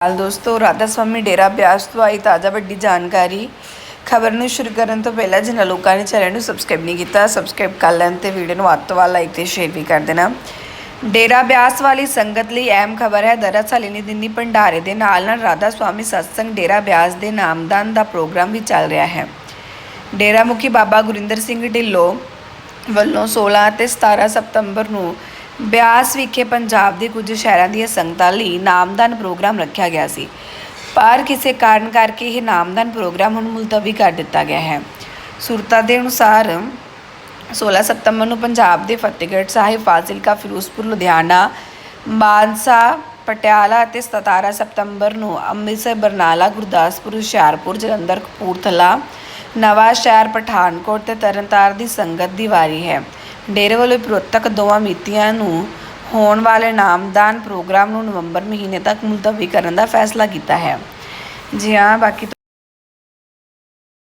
ਹਾਲ ਦੋਸਤੋ, ਰਾਧਾ ਸਵਾਮੀ ਡੇਰਾ ਬਿਆਸ ਤੋਂ ਆਈ ਤਾਜ਼ਾ ਵੱਡੀ ਜਾਣਕਾਰੀ। ਖਬਰ ਨੂੰ ਸ਼ੁਰੂ ਕਰਨ ਤੋਂ ਪਹਿਲਾਂ ਜਿਨ੍ਹਾਂ ਲੋਕਾਂ ਨੇ ਚੈਨਲ ਨੂੰ ਸਬਸਕ੍ਰਾਈਬ ਨਹੀਂ ਕੀਤਾ ਸਬਸਕ੍ਰਾਈਬ ਕਰ ਲੈਣ ਤੇ ਵੀਡੀਓ ਨੂੰ ਵੱਧ ਤੋਂ ਵੱਧ ਲਾਈਕ ਤੇ ਸ਼ੇਅਰ ਵੀ ਕਰ ਦੇਣਾ। ਡੇਰਾ ਬਿਆਸ ਵਾਲੀ ਸੰਗਤ ਲਈ ਅਹਿਮ ਖਬਰ ਹੈ, ਦਰਅਸਲ ਇਨੀ ਦਿਨੀ ਭੰਡਾਰੇ ਦੇ ਨਾਲ ਨਾਲ ਰਾਧਾ ਸਵਾਮੀ ਸਤਸੰਗ ਡੇਰਾ ਬਿਆਸ ਦੇ ਨਾਮਦਾਨ ਦਾ ਪ੍ਰੋਗਰਾਮ ਵੀ ਚੱਲ ਰਿਹਾ ਹੈ। ਡੇਰਾ ਮੁਖੀ ਬਾਬਾ ਗੁਰਿੰਦਰ ਸਿੰਘ ਢਿੱਲੋਂ ਵੱਲੋਂ 16 ਅਤੇ 17 ਸਤੰਬਰ ਨੂੰ ਬਿਆਸ ਵਿਖੇ ਪੰਜਾਬ ਦੇ ਕੁਝ ਸ਼ਹਿਰਾਂ ਦੀਆਂ ਸੰਗਤਾਂ ਲਈ ਨਾਮਦਾਨ ਪ੍ਰੋਗਰਾਮ ਰੱਖਿਆ ਗਿਆ ਸੀ। ਪਰ ਕਿਸੇ ਕਾਰਨ ਕਰਕੇ ਇਹ ਨਾਮਦਾਨ ਪ੍ਰੋਗਰਾਮ ਹੁਣ ਮੁਲਤਵੀ ਕਰ ਦਿੱਤਾ ਗਿਆ ਹੈ। ਸੁਰਤਾ ਦੇ ਅਨੁਸਾਰ 16 ਸਤੰਬਰ ਨੂੰ ਪੰਜਾਬ ਦੇ ਫਤਿਹਗੜ੍ਹ ਸਾਹਿਬ, ਫਾਜ਼ਿਲਕਾ, ਫਿਰੋਜ਼ਪੁਰ, ਲੁਧਿਆਣਾ, ਮਾਨਸਾ, ਪਟਿਆਲਾ ਅਤੇ 17 ਸਤੰਬਰ ਨੂੰ ਅੰਮ੍ਰਿਤਸਰ, ਬਰਨਾਲਾ, ਗੁਰਦਾਸਪੁਰ, ਹੁਸ਼ਿਆਰਪੁਰ, ਜਲੰਧਰ, ਕਪੂਰਥਲਾ ਨਵਾਂ ਸ਼ਹਿਰ ਪਠਾਨਕੋਟ ਤੇ ਤਰਨਤਾਰਨ ਦੀ ਸੰਗਤ ਦੀ ਵਾਰੀ ਹੈ। ਡੇਰੇ ਵੱਲੋਂ ਪ੍ਰੋਤਕ ਦੋਵਾਂ ਮਿਤੀਆਂ ਨੂੰ ਹੋਣ ਵਾਲੇ ਨਾਮਦਾਨ ਪ੍ਰੋਗਰਾਮ ਨੂੰ ਨਵੰਬਰ ਮਹੀਨੇ ਤੱਕ ਮੁਲਤਵੀ ਕਰਨ ਦਾ ਫੈਸਲਾ ਕੀਤਾ ਹੈ। ਜੀ ਹਾਂ ਬਾਕੀ